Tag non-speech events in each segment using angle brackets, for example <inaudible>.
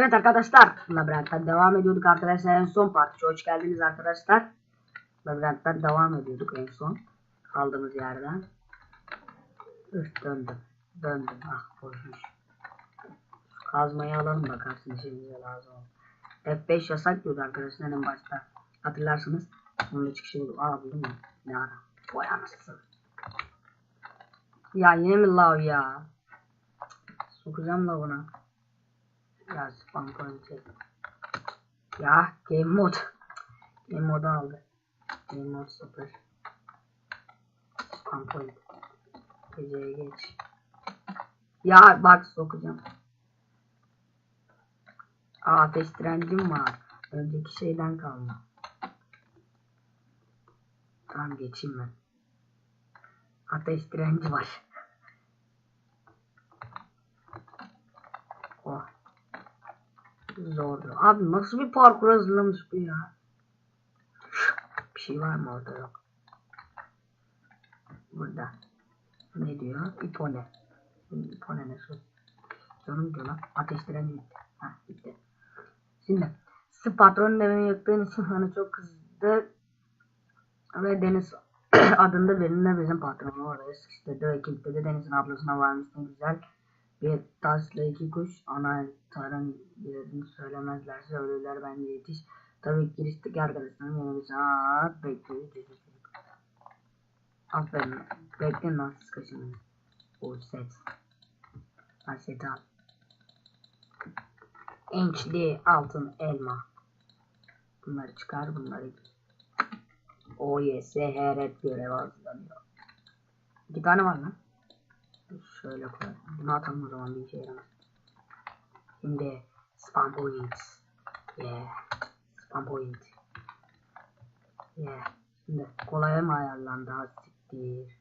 Evet arkadaşlar labirentten devam ediyorduk arkadaşlar en son parça hoş geldiniz arkadaşlar. Labirentten devam ediyorduk en son kaldığımız yerden. Üf döndüm döndüm ah boşmuş. Kazmayı alalım bakarsın işimize lazım olur. F5 yasak diyordu arkadaşlar en başta. Hatırlarsınız. Onun çıkışı buldum. Aa buldum ya. Ne ara. Vay anasını. Ya yine mi lav ya? Sokacağım lavına. Ya spam point. Ya game mod. Game modu aldı. Game mod 0. Spam point. Geceye geç. Ya bak sokacağım. Aa ateş direncim var. Önceki şeyden kalma. Tamam geçeyim ben. Ateş direnci var. Zordu. Abi nasıl bir parkur hazırlamış bu ya? Bir şey var mı orada yok. Burada. Ne diyor? İpone. İpone ne söz? Canım diyor lan. Ateş direnci bitti. Ha bitti. Şimdi. Sık patronun evini yaktığın için bana çok kızdı. Ve Deniz <coughs> adında birine bizim patronu oraya sıkıştırdı ve kilitledi. Deniz'in ablasına varmış ne güzel. Bir taşla iki kuş anahtarın yerini söylemezlerse ölürler bence yetiş. Tabii giriştik arkadaşlarım yine bir saat bekliyoruz. Aferin. Bekleyin lan siz kaşının. O set. Ha set al. Ençli altın elma. Bunları çıkar bunları giy. O yes seheret görev hazırlanıyor. İki tane var lan. Şöyle koyalım. Bunu atalım o zaman bir işe yaramaz. Şimdi spam point. Yeah. Spam point. Yeah. Şimdi kolaya mı ayarlandı? Ha siktir.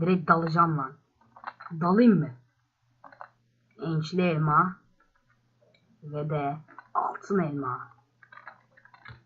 Direkt dalacağım lan. Dalayım mı? Ençli elma. Ve de altın elma.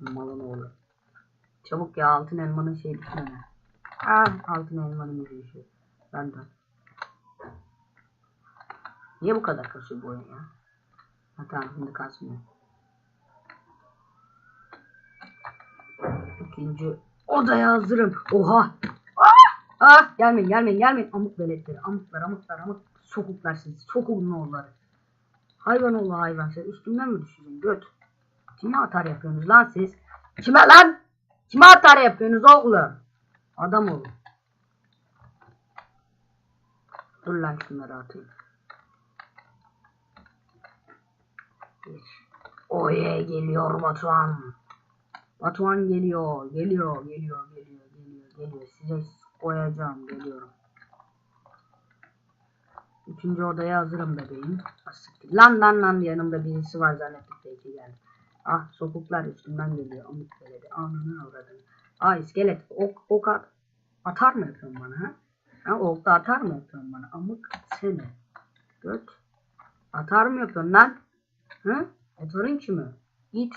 malın oğlu Çabuk ya altın elmanın şey düşmene. Ah altın elmanın bir düşüyor. Ben de. Niye bu kadar kasıyor bu oyun ya? Ha tamam şimdi kasmıyor. İkinci odaya hazırım. Oha. Ah! Ah! Gelmeyin gelmeyin gelmeyin. Amık veletleri. Amıklar amıklar amık. Sokuklar siz. Sokukun oğulları. Hayvan oğlu hayvan. Sen üstümden mi düşeceksin? Göt. Kime atar yapıyorsunuz lan siz? Kime lan? Kime atar yapıyorsunuz oğlum? Adam olun. Dur lan şunları atayım. Bir. Oye geliyor Batuhan. Batuhan geliyor, geliyor, geliyor, geliyor, geliyor, geliyor. Size koyacağım, geliyorum. Üçüncü odaya hazırım bebeğim. Lan lan lan yanımda birisi var zannettik belki geldi. Ah sokuklar üstümden geliyor. Amık beledi. Ananı avradını. Ah iskelet. Ok, ok at. Atar mı yapıyorsun bana ha? Ha ok da atar mı yapıyorsun bana? Amık seni. Göt. Atar mı yapıyorsun lan? Hı? Atarın kimi? Git.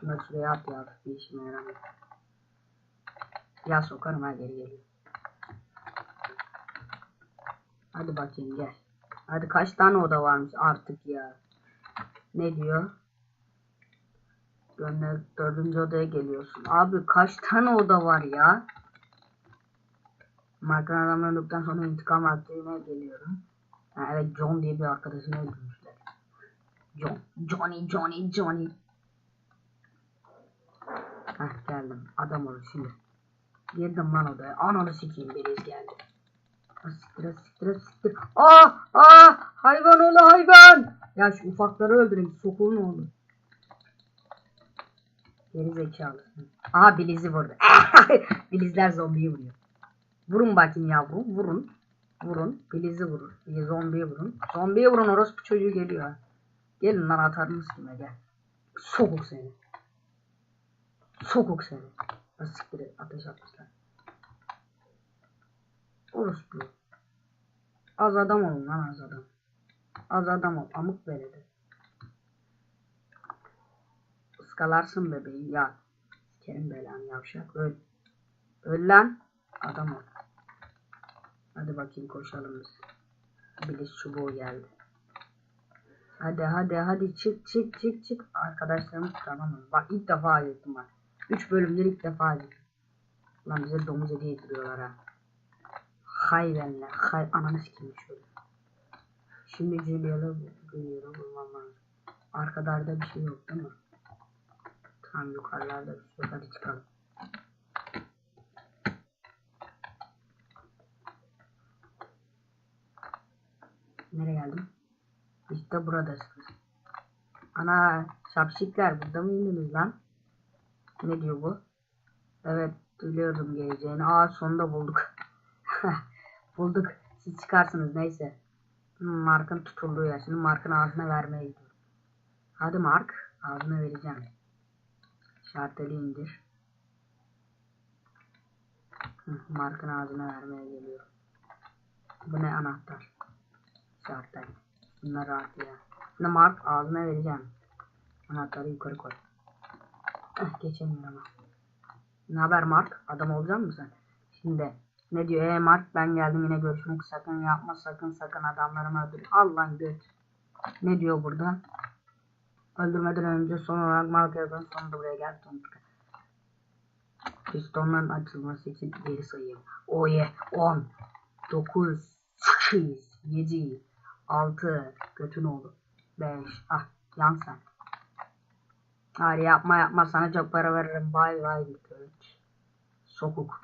Şunları şuraya at ya. Bir işime yaramıyor. Ya sokarım ha geri geliyor. Hadi bakayım gel. Hadi kaç tane oda varmış artık ya. Ne diyor? Gönder dördüncü odaya geliyorsun. Abi kaç tane oda var ya? Markan adamı öldükten sonra intikam aktivine geliyorum. Ha, evet John diye bir arkadaşını öldürmüşler. John. Johnny Johnny Johnny. Heh geldim. Adam olur şimdi. Girdim lan odaya. Ananı sikeyim biriz geldi. Siktir siktir siktir. Ah ah hayvan oğlu hayvan. Ya şu ufakları öldürün. Sokulun oğlu. Geri zekalısın. Aha Biliz'i vurdu. <laughs> Bilizler zombiyi vuruyor. Vurun bakayım yavrum. Vurun. Vurun. Filiz'i vurun. Bir zombiye vurun. Zombiye vurun. Orospu çocuğu geliyor. Gelin lan atarınız kime gel. Sokuk seni. Sokuk seni. Siktir. Ateş atmışlar. Orospu. Az adam olun lan az adam. Az adam ol. Amık beledi. Iskalarsın bebeği ya. Sikerim belanı yavşak. Öl. Öl lan. Adam ol. Hadi bakayım koşalım biz. Bilis çubuğu geldi. Hadi hadi hadi çık çık çık çık. Arkadaşlarımız tamam. Bak ilk defa acıktım bak. 3 bölümde ilk defa acıktım. Lan bize domuz hediye ettiriyorlar ha. Hay benle. Hay ananı sikeyim şöyle. Şimdi Julia'la Julia'la bulmam lazım. Arkalarda bir şey yok değil mi? Tamam yukarılarda bir şey yok. Hadi çıkalım. Nereye geldim? İşte buradasınız. Ana şapşikler burada mıydınız lan? Ne diyor bu? Evet biliyordum geleceğini. Aa sonunda bulduk. <laughs> bulduk. Siz çıkarsınız neyse. Mark'ın tutulduğu yer. Şimdi Mark'ın ağzına vermeye gidiyorum. Hadi Mark. Ağzına vereceğim. Şarteli indir. Mark'ın ağzına vermeye geliyorum. Bu ne anahtar? Şartel. Bunlar rahat ya. Şimdi Mark ağzına vereceğim. Anahtarı yukarı koy. Eh, geçemiyorum. Ne haber Mark? Adam olacak mısın? Şimdi ne diyor? E Mark ben geldim yine görüşmek sakın yapma sakın sakın adamlarımı öldür. Al lan göt. Ne diyor burada? Öldürmeden önce son olarak Mark yazın sonunda buraya gel. Tontika. Pistonların açılması için geri sayayım. Yeah. 10 9 8 7 6 götün oldu. 5 ah yan sen. Hayır yapma yapma sana çok para veririm. Bay bay göt. Sokuk.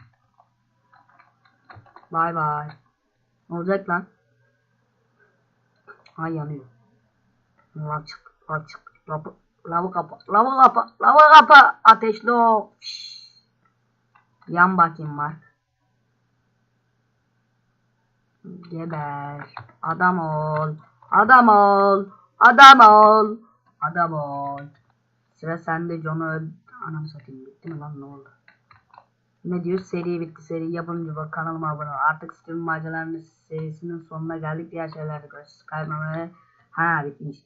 Bay bay. Ne olacak lan? Ay yanıyor. Lav çık. Lav çık. Lavı kapa. Lavı kapa. Lavı kapa. Ateşli o. Şşş. Yan bakayım Mark. Geber. Adam ol. Adam ol. Adam ol. Adam ol. Sıra sende John'u öl... Anam satayım bitti mi lan ne oldu? Ne diyor? Seri bitti. Seri yapımcı bak kanalıma abone ol. Artık stream maceralarının serisinin sonuna geldik. Diğer şeylerde görüşürüz. Kaybetmeme. Ha bitmiş.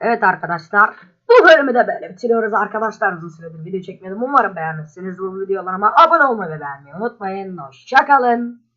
Evet arkadaşlar. Bu bölümü de böyle bitiriyoruz arkadaşlar. Uzun süredir video çekmedim. Umarım beğenmişsiniz bu videolarıma. Abone olmayı beğenmeyi unutmayın. Hoşçakalın.